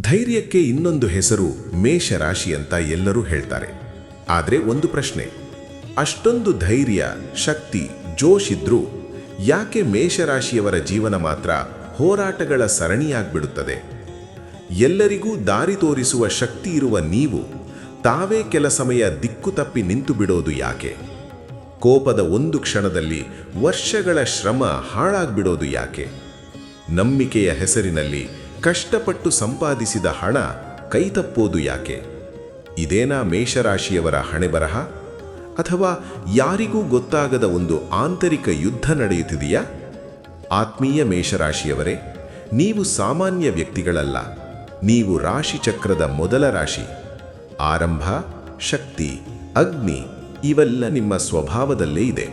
ಧೈರ್ಯಕ್ಕೆ ಇನ್ನೊಂದು ಹೆಸರು ಮೇಷರಾಶಿ ಅಂತ ಎಲ್ಲರೂ ಹೇಳ್ತಾರೆ. ಆದರೆ ಒಂದು ಪ್ರಶ್ನೆ, ಅಷ್ಟೊಂದು ಧೈರ್ಯ, ಶಕ್ತಿ, ಜೋಶ್ ಇದ್ರೂ ಯಾಕೆ ಮೇಷರಾಶಿಯವರ ಜೀವನ ಮಾತ್ರ ಹೋರಾಟಗಳ ಸರಣಿಯಾಗ್ಬಿಡುತ್ತದೆ? ಎಲ್ಲರಿಗೂ ದಾರಿ ತೋರಿಸುವ ಶಕ್ತಿ ಇರುವ ನೀವು ತಾವೇ ಕೆಲ ಸಮಯ ದಿಕ್ಕು ತಪ್ಪಿ ನಿಂತು ಬಿಡೋದು ಯಾಕೆ? ಕೋಪದ ಒಂದು ಕ್ಷಣದಲ್ಲಿ ವರ್ಷಗಳ ಶ್ರಮ ಹಾಳಾಗ್ಬಿಡೋದು ಯಾಕೆ? ನಂಬಿಕೆಯ ಹೆಸರಿನಲ್ಲಿ ಕಷ್ಟಪಟ್ಟು ಸಂಪಾದಿಸಿದ ಹಣ ಕೈತಪ್ಪೋದು ಯಾಕೆ? ಇದೇನಾ ಮೇಷರಾಶಿಯವರ ಹಣೆಬರಹ ಅಥವಾ ಯಾರಿಗೂ ಗೊತ್ತಾಗದ ಒಂದು ಆಂತರಿಕ ಯುದ್ಧ ನಡೆಯುತ್ತಿದೆಯಾ? ಆತ್ಮೀಯ ಮೇಷರಾಶಿಯವರೇ, ನೀವು ಸಾಮಾನ್ಯ ವ್ಯಕ್ತಿಗಳಲ್ಲ. ನೀವು ರಾಶಿಚಕ್ರದ ಮೊದಲ ರಾಶಿ. ಆರಂಭ, ಶಕ್ತಿ, ಅಗ್ನಿ ಇವೆಲ್ಲ ನಿಮ್ಮ ಸ್ವಭಾವದಲ್ಲೇ ಇದೆ.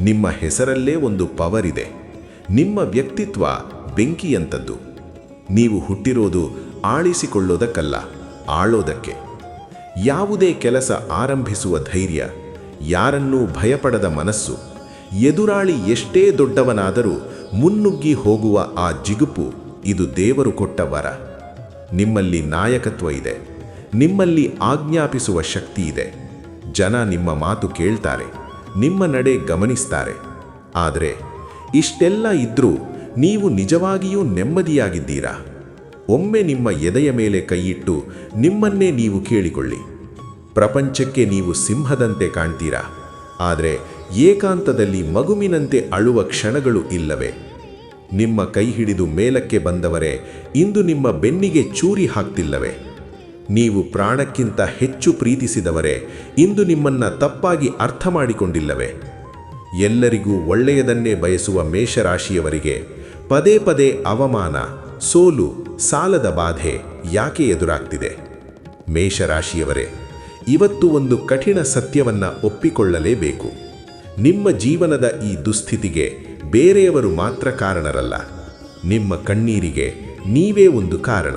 ನಿಮ್ಮ ಹೆಸರಲ್ಲೇ ಒಂದು ಪವರ್ ಇದೆ. ನಿಮ್ಮ ವ್ಯಕ್ತಿತ್ವ ಬೆಂಕಿಯಂಥದ್ದು ನೀವು ಹುಟ್ಟಿರೋದು ಆಳಿಸಿಕೊಳ್ಳೋದಕ್ಕಲ್ಲ, ಆಳೋದಕ್ಕೆ. ಯಾವುದೇ ಕೆಲಸ ಆರಂಭಿಸುವ ಧೈರ್ಯ, ಯಾರನ್ನೂ ಭಯಪಡದ ಮನಸ್ಸು, ಎದುರಾಳಿ ಎಷ್ಟೇ ದೊಡ್ಡವನಾದರೂ ಮುನ್ನುಗ್ಗಿ ಹೋಗುವ ಆ ಜಿಗುಪು ಇದು ದೇವರು ಕೊಟ್ಟ ವರ. ನಿಮ್ಮಲ್ಲಿ ನಾಯಕತ್ವ ಇದೆ, ನಿಮ್ಮಲ್ಲಿ ಆಜ್ಞಾಪಿಸುವ ಶಕ್ತಿ ಇದೆ. ಜನ ನಿಮ್ಮ ಮಾತು ಕೇಳ್ತಾರೆ, ನಿಮ್ಮ ನಡೆ ಗಮನಿಸ್ತಾರೆ. ಆದರೆ ಇಷ್ಟೆಲ್ಲ ಇದ್ರೂ ನೀವು ನಿಜವಾಗಿಯೂ ನೆಮ್ಮದಿಯಾಗಿದ್ದೀರಾ? ಒಮ್ಮೆ ನಿಮ್ಮ ಎದೆಯ ಮೇಲೆ ಕೈಯಿಟ್ಟು ನಿಮ್ಮನ್ನೇ ನೀವು ಕೇಳಿಕೊಳ್ಳಿ. ಪ್ರಪಂಚಕ್ಕೆ ನೀವು ಸಿಂಹದಂತೆ ಕಾಣ್ತೀರಾ? ಆದರೆ ಏಕಾಂತದಲ್ಲಿ ಮಗುವಿನಂತೆ ಅಳುವ ಕ್ಷಣಗಳು ಇಲ್ಲವೆ? ನಿಮ್ಮ ಕೈ ಹಿಡಿದು ಮೇಲಕ್ಕೆ ಬಂದವರೇ, ಇಂದು ನಿಮ್ಮ ಬೆನ್ನಿಗೆ ಚೂರಿ ಹಾಕ್ತಿಲ್ಲವೆ? ನೀವು ಪ್ರಾಣಕ್ಕಿಂತ ಹೆಚ್ಚು ಪ್ರೀತಿಸಿದವರೇ, ಇಂದು ನಿಮ್ಮನ್ನ ತಪ್ಪಾಗಿ ಅರ್ಥ ಮಾಡಿಕೊಂಡಿಲ್ಲವೆ? ಎಲ್ಲರಿಗೂ ಒಳ್ಳೆಯದನ್ನೇ ಬಯಸುವ ಮೇಷರಾಶಿಯವರಿಗೆ ಪದೇ ಪದೇ ಅವಮಾನ, ಸೋಲು, ಸಾಲದ ಬಾಧೆ ಯಾಕೆ ಎದುರಾಗ್ತಿದೆ? ಮೇಷರಾಶಿಯವರೇ, ಇವತ್ತು ಒಂದು ಕಠಿಣ ಸತ್ಯವನ್ನ ಒಪ್ಪಿಕೊಳ್ಳಲೇಬೇಕು. ನಿಮ್ಮ ಜೀವನದ ಈ ದುಸ್ಥಿತಿಗೆ ಬೇರೆಯವರು ಮಾತ್ರ ಕಾರಣರಲ್ಲ. ನಿಮ್ಮ ಕಣ್ಣೀರಿಗೆ ನೀವೇ ಒಂದು ಕಾರಣ.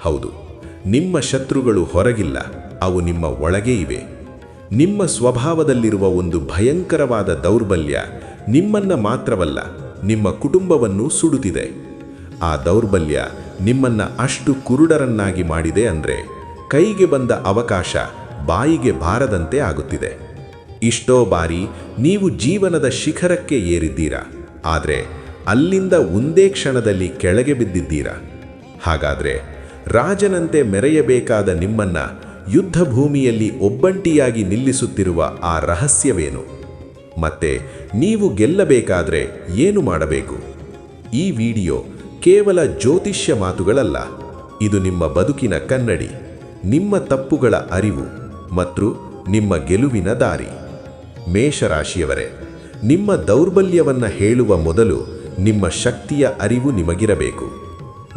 ಹೌದು, ನಿಮ್ಮ ಶತ್ರುಗಳು ಹೊರಗಿಲ್ಲ, ಅವು ನಿಮ್ಮ ಒಳಗೇ ಇವೆ. ನಿಮ್ಮ ಸ್ವಭಾವದಲ್ಲಿರುವ ಒಂದು ಭಯಂಕರವಾದ ದೌರ್ಬಲ್ಯ ನಿಮ್ಮನ್ನ ಮಾತ್ರವಲ್ಲ ನಿಮ್ಮ ಕುಟುಂಬವನ್ನು ಸುಡುತ್ತಿದೆ. ಆ ದೌರ್ಬಲ್ಯ ನಿಮ್ಮನ್ನ ಅಷ್ಟು ಕುರುಡರನ್ನಾಗಿ ಮಾಡಿದೆ ಅಂದ್ರೆ ಕೈಗೆ ಬಂದ ಅವಕಾಶ ಬಾಯಿಗೆ ಬಾರದಂತೆ ಆಗುತ್ತಿದೆ. ಇಷ್ಟೋ ಬಾರಿ ನೀವು ಜೀವನದ ಶಿಖರಕ್ಕೆ ಏರಿದ್ದೀರಾ, ಆದರೆ ಅಲ್ಲಿಂದ ಒಂದೇ ಕ್ಷಣದಲ್ಲಿ ಕೆಳಗೆ ಬಿದ್ದಿದ್ದೀರಾ. ಹಾಗಾದ್ರೆ ರಾಜನಂತೆ ಮೆರೆಯಬೇಕಾದ ನಿಮ್ಮನ್ನ ಯುದ್ಧ ಭೂಮಿಯಲ್ಲಿ ಒಬ್ಬಂಟಿಯಾಗಿ ನಿಲ್ಲಿಸುತ್ತಿರುವ ಆ ರಹಸ್ಯವೇನು? ಮತ್ತೆ ನೀವು ಗೆಲ್ಲಬೇಕಾದ್ರೆ ಏನು ಮಾಡಬೇಕು? ಈ ವಿಡಿಯೋ ಕೇವಲ ಜ್ಯೋತಿಷ್ಯ ಮಾತುಗಳಲ್ಲ, ಇದು ನಿಮ್ಮ ಬದುಕಿನ ಕನ್ನಡಿ, ನಿಮ್ಮ ತಪ್ಪುಗಳ ಅರಿವು ಮತ್ತು ನಿಮ್ಮ ಗೆಲುವಿನ ದಾರಿ. ಮೇಷರಾಶಿಯವರೇ, ನಿಮ್ಮ ದೌರ್ಬಲ್ಯವನ್ನು ಹೇಳುವ ಮೊದಲು ನಿಮ್ಮ ಶಕ್ತಿಯ ಅರಿವು ನಿಮಗಿರಬೇಕು.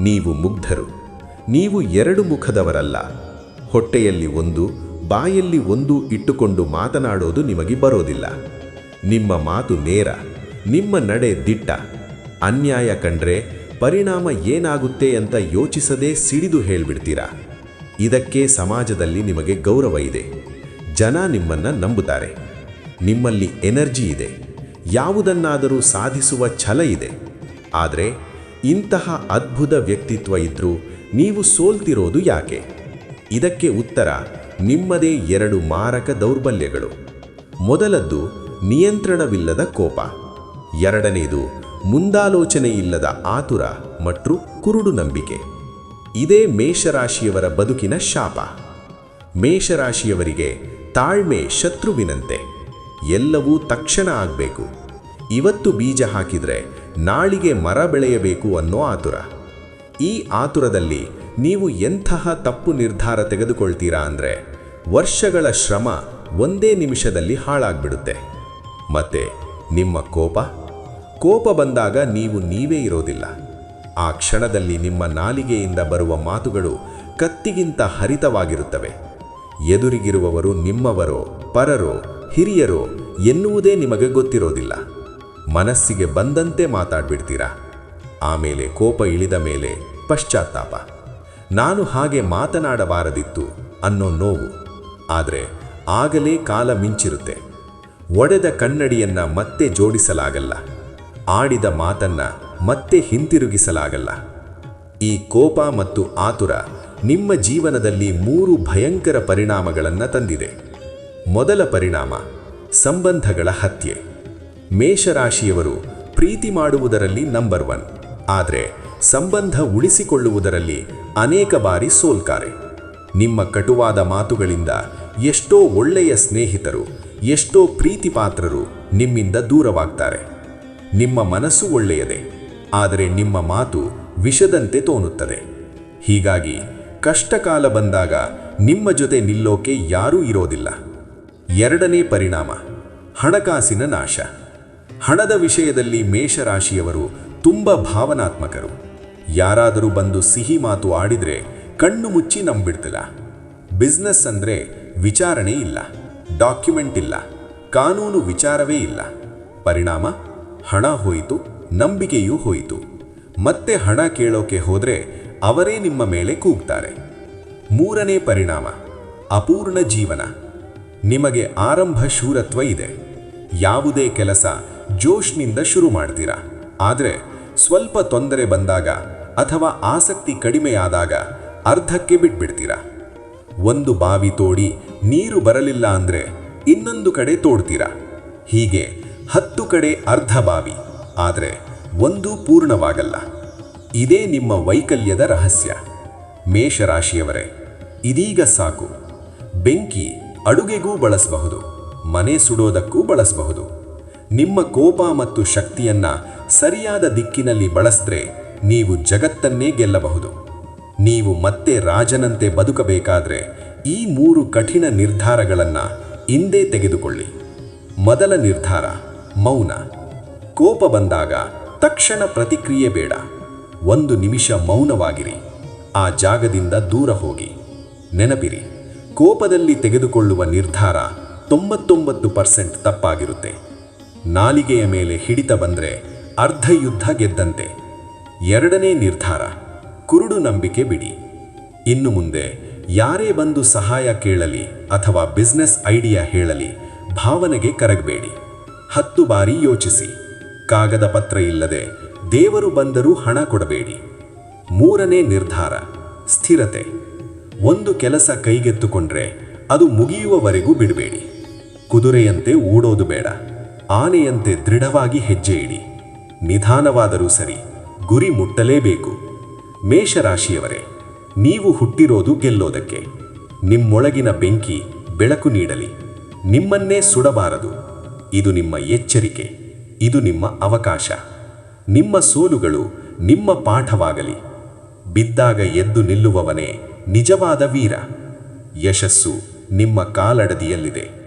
ನೀವು ಮುಗ್ಧರು, ನೀವು ಎರಡು ಮುಖದವರಲ್ಲ. ಹೊಟ್ಟೆಯಲ್ಲಿ ಒಂದು, ಬಾಯಲ್ಲಿ ಒಂದು ಇಟ್ಟುಕೊಂಡು ಮಾತನಾಡೋದು ನಿಮಗೆ ಬರೋದಿಲ್ಲ. ನಿಮ್ಮ ಮಾತು ನೇರ, ನಿಮ್ಮ ನಡೆ ದಿಟ್ಟ. ಅನ್ಯಾಯ ಕಂಡ್ರೆ ಪರಿಣಾಮ ಏನಾಗುತ್ತೆ ಅಂತ ಯೋಚಿಸದೇ ಸಿಡಿದು ಹೇಳ್ಬಿಡ್ತೀರಾ. ಇದಕ್ಕೆ ಸಮಾಜದಲ್ಲಿ ನಿಮಗೆ ಗೌರವ ಇದೆ. ಜನ ನಿಮ್ಮನ್ನ ನಂಬುತ್ತಾರೆ. ನಿಮ್ಮಲ್ಲಿ ಎನರ್ಜಿ ಇದೆ. ಯಾವುದನ್ನಾದರೂ ಸಾಧಿಸುವ ಛಲ ಇದೆ. ಆದರೆ ಇಂತಹ ಅದ್ಭುತ ವ್ಯಕ್ತಿತ್ವ ಇದ್ದರೂ ನೀವು ಸೋಲ್ತಿರೋದು ಯಾಕೆ? ಇದಕ್ಕೆ ಉತ್ತರ, ನಿಮ್ಮದೇ ಎರಡು ಮಾರಕ ದೌರ್ಬಲ್ಯಗಳು. ಮೊದಲದ್ದು ನಿಯಂತ್ರಣವಿಲ್ಲದ ಕೋಪ. ಎರಡನೇದು ಮುಂದಾಲೋಚನೆ ಇಲ್ಲದ ಆತುರ ಮತ್ತು ಕುರುಡು ನಂಬಿಕೆ. ಇದೇ ಮೇಷರಾಶಿಯವರ ಬದುಕಿನ ಶಾಪ. ಮೇಷರಾಶಿಯವರಿಗೆ ತಾಳ್ಮೆ ಶತ್ರುವಿನಂತೆ. ಎಲ್ಲವೂ ತಕ್ಷಣ ಆಗಬೇಕು. ಇವತ್ತು ಬೀಜ ಹಾಕಿದರೆ ನಾಳಿಗೆ ಮರ ಬೆಳೆಯಬೇಕು ಅನ್ನೋ ಆತುರ. ಈ ಆತುರದಲ್ಲಿ ನೀವು ಎಂತಹ ತಪ್ಪು ನಿರ್ಧಾರ ತೆಗೆದುಕೊಳ್ತೀರಾ ಅಂದರೆ, ವರ್ಷಗಳ ಶ್ರಮ ಒಂದೇ ನಿಮಿಷದಲ್ಲಿ ಹಾಳಾಗ್ಬಿಡುತ್ತೆ. ಮತ್ತೆ ನಿಮ್ಮ ಕೋಪ? ಕೋಪ ಬಂದಾಗ ನೀವು ನೀವೇ ಇರೋದಿಲ್ಲ. ಆ ಕ್ಷಣದಲ್ಲಿ ನಿಮ್ಮ ನಾಲಿಗೆಯಿಂದ ಬರುವ ಮಾತುಗಳು ಕತ್ತಿಗಿಂತ ಹರಿತವಾಗಿರುತ್ತವೆ. ಎದುರಿಗಿರುವವರು ನಿಮ್ಮವರೋ, ಪರರೋ, ಹಿರಿಯರೋ ಎನ್ನುವುದೇ ನಿಮಗೆ ಗೊತ್ತಿರೋದಿಲ್ಲ. ಮನಸ್ಸಿಗೆ ಬಂದಂತೆ ಮಾತಾಡ್ಬಿಡ್ತೀರಾ? ಆಮೇಲೆ ಕೋಪ ಇಳಿದ ಮೇಲೆ ಪಶ್ಚಾತ್ತಾಪ. ನಾನು ಹಾಗೆ ಮಾತನಾಡಬಾರದಿತ್ತು ಅನ್ನೋ ನೋವು. ಆದರೆ ಆಗಲೇ ಕಾಲ ಮಿಂಚಿರುತ್ತೆ. ಒಡೆದ ಕನ್ನಡಿಯನ್ನ ಮತ್ತೆ ಜೋಡಿಸಲಾಗಲ್ಲ. ಆಡಿದ ಮಾತನ್ನ ಮತ್ತೆ ಹಿಂತಿರುಗಿಸಲಾಗಲ್ಲ. ಈ ಕೋಪ ಮತ್ತು ಆತುರ ನಿಮ್ಮ ಜೀವನದಲ್ಲಿ ಮೂರು ಭಯಂಕರ ಪರಿಣಾಮಗಳನ್ನು ತಂದಿದೆ. ಮೊದಲ ಪರಿಣಾಮ, ಸಂಬಂಧಗಳ ಹತ್ಯೆ. ಮೇಷರಾಶಿಯವರು ಪ್ರೀತಿ ಮಾಡುವುದರಲ್ಲಿ ನಂಬರ್ ಒನ್ ಆದರೆ ಸಂಬಂಧ ಉಳಿಸಿಕೊಳ್ಳುವುದರಲ್ಲಿ ಅನೇಕ ಬಾರಿ ಸೋಲ್ತಾರೆ. ನಿಮ್ಮ ಕಟುವಾದ ಮಾತುಗಳಿಂದ ಎಷ್ಟೋ ಒಳ್ಳೆಯ ಸ್ನೇಹಿತರು ಎಷ್ಟೋ ಪ್ರೀತಿಪಾತ್ರರು ನಿಮ್ಮಿಂದ ದೂರವಾಗ್ತಾರೆ. ನಿಮ್ಮ ಮನಸ್ಸು ಒಳ್ಳೆಯದೇ, ಆದರೆ ನಿಮ್ಮ ಮಾತು ವಿಷದಂತೆ ತೋನುತ್ತದೆ ಹೀಗಾಗಿ ಕಷ್ಟಕಾಲ ಬಂದಾಗ ನಿಮ್ಮ ಜೊತೆ ನಿಲ್ಲೋಕೆ ಯಾರೂ ಇರೋದಿಲ್ಲ. ಎರಡನೇ ಪರಿಣಾಮ, ಹಣಕಾಸಿನ ನಾಶ. ಹಣದ ವಿಷಯದಲ್ಲಿ ಮೇಷರಾಶಿಯವರು ತುಂಬ ಭಾವನಾತ್ಮಕರು. ಯಾರಾದರೂ ಬಂದು ಸಿಹಿ ಮಾತು ಆಡಿದರೆ ಕಣ್ಣು ಮುಚ್ಚಿ ನಂಬಿಡ್ತಿಲ್ಲ. ಬಿಸ್ನೆಸ್ ಅಂದರೆ ವಿಚಾರಣೆ ಇಲ್ಲ. ಡಾಕ್ಯುಮೆಂಟ್ ಇಲ್ಲ. ಕಾನೂನು ವಿಚಾರವೇ ಇಲ್ಲ. ಪರಿಣಾಮ, ಹಣ ಹೋಯಿತು, ನಂಬಿಕೆಯೂ ಹೋಯಿತು. ಮತ್ತೆ ಹಣ ಕೇಳೋಕೆ ಹೋದರೆ ಅವರೇ ನಿಮ್ಮ ಮೇಲೆ ಕೂಗ್ತಾರೆ. ಮೂರನೇ ಪರಿಣಾಮ, ಅಪೂರ್ಣ ಜೀವನ. ನಿಮಗೆ ಆರಂಭ ಶೂರತ್ವ ಇದೆ. ಯಾವುದೇ ಕೆಲಸ ಜೋಶ್ನಿಂದ ಶುರು ಮಾಡ್ತೀರಾ. ಆದರೆ ಸ್ವಲ್ಪ ತೊಂದರೆ ಬಂದಾಗ ಅಥವಾ ಆಸಕ್ತಿ ಕಡಿಮೆಯಾದಾಗ ಅರ್ಧಕ್ಕೆ ಬಿಟ್ಬಿಡ್ತೀರಾ. ಒಂದು ಬಾವಿ ತೋಡಿ ನೀರು ಬರಲಿಲ್ಲ ಅಂದರೆ ಇನ್ನೊಂದು ಕಡೆ ತೋಡ್ತೀರಾ? ಹೀಗೆ ಹತ್ತು ಕಡೆ ಅರ್ಧ ಬಾವಿ, ಆದರೆ ಒಂದೂ ಪೂರ್ಣವಾಗಲ್ಲ. ಇದೇ ನಿಮ್ಮ ವೈಕಲ್ಯದ ರಹಸ್ಯ. ಮೇಷರಾಶಿಯವರೇ, ಇದೀಗ ಸಾಕು. ಬೆಂಕಿ ಅಡುಗೆಗೂ ಬಳಸಬಹುದು, ಮನೆ ಸುಡೋದಕ್ಕೂ ಬಳಸಬಹುದು. ನಿಮ್ಮ ಕೋಪ ಮತ್ತು ಶಕ್ತಿಯನ್ನ ಸರಿಯಾದ ದಿಕ್ಕಿನಲ್ಲಿ ಬಳಸಿದ್ರೆ ನೀವು ಜಗತ್ತನ್ನೇ ಗೆಲ್ಲಬಹುದು. ನೀವು ಮತ್ತೆ ರಾಜನಂತೆ ಬದುಕಬೇಕಾದ್ರೆ ಈ ಮೂರು ಕಠಿಣ ನಿರ್ಧಾರಗಳನ್ನು ಇಂದೇ ತೆಗೆದುಕೊಳ್ಳಿ. ಮೊದಲ ನಿರ್ಧಾರ, ಮೌನ. ಕೋಪ ಬಂದಾಗ ತಕ್ಷಣ ಪ್ರತಿಕ್ರಿಯೆ ಬೇಡ. ಒಂದು ನಿಮಿಷ ಮೌನವಾಗಿರಿ. ಆ ಜಾಗದಿಂದ ದೂರ ಹೋಗಿ. ನೆನಪಿರಿ, ಕೋಪದಲ್ಲಿ ತೆಗೆದುಕೊಳ್ಳುವ ನಿರ್ಧಾರ ತೊಂಬತ್ತೊಂಬತ್ತು ಪರ್ಸೆಂಟ್ ತಪ್ಪಾಗಿರುತ್ತೆ. ನಾಲಿಗೆಯ ಮೇಲೆ ಹಿಡಿತ ಬಂದರೆ ಅರ್ಧ ಯುದ್ಧ ಗೆದ್ದಂತೆ. ಎರಡನೇ ನಿರ್ಧಾರ, ಕುರುಡು ನಂಬಿಕೆ ಬಿಡಿ. ಇನ್ನು ಮುಂದೆ ಯಾರೇ ಬಂದು ಸಹಾಯ ಕೇಳಲಿ ಅಥವಾ ಬಿಸ್ನೆಸ್ ಐಡಿಯಾ ಹೇಳಲಿ, ಭಾವನೆಗೆ ಕರಗಬೇಡಿ. ಹತ್ತು ಬಾರಿ ಯೋಚಿಸಿ. ಕಾಗದ ಪತ್ರ ಇಲ್ಲದೆ ದೇವರು ಬಂದರೂ ಹಣ ಕೊಡಬೇಡಿ. ಮೂರನೇ ನಿರ್ಧಾರ, ಸ್ಥಿರತೆ. ಒಂದು ಕೆಲಸ ಕೈಗೆತ್ತುಕೊಂಡ್ರೆ ಅದು ಮುಗಿಯುವವರೆಗೂ ಬಿಡಬೇಡಿ. ಕುದುರೆಯಂತೆ ಓಡೋದು ಬೇಡ. ಆನೆಯಂತೆ ದೃಢವಾಗಿ ಹೆಜ್ಜೆ ಇಡಿ ನಿಧಾನವಾದರೂ ಸರಿ, ಗುರಿ ಮುಟ್ಟಲೇಬೇಕು. ಮೇಷರಾಶಿಯವರೇ ನೀವು ಹುಟ್ಟಿರೋದು ಗೆಲ್ಲೋದಕ್ಕೆ. ನಿಮ್ಮೊಳಗಿನ ಬೆಂಕಿ ಬೆಳಕು ನೀಡಲಿ. ನಿಮ್ಮನ್ನೇ ಸುಡಬಾರದು. ಇದು ನಿಮ್ಮ ಎಚ್ಚರಿಕೆ. ಇದು ನಿಮ್ಮ ಅವಕಾಶ. ನಿಮ್ಮ ಸೋಲುಗಳು ನಿಮ್ಮ ಪಾಠವಾಗಲಿ. ಬಿದ್ದಾಗ ಎದ್ದು ನಿಲ್ಲುವವನೇ ನಿಜವಾದ ವೀರ. ಯಶಸ್ಸು ನಿಮ್ಮ ಕಾಲಡದಿಯಲ್ಲಿದೆ.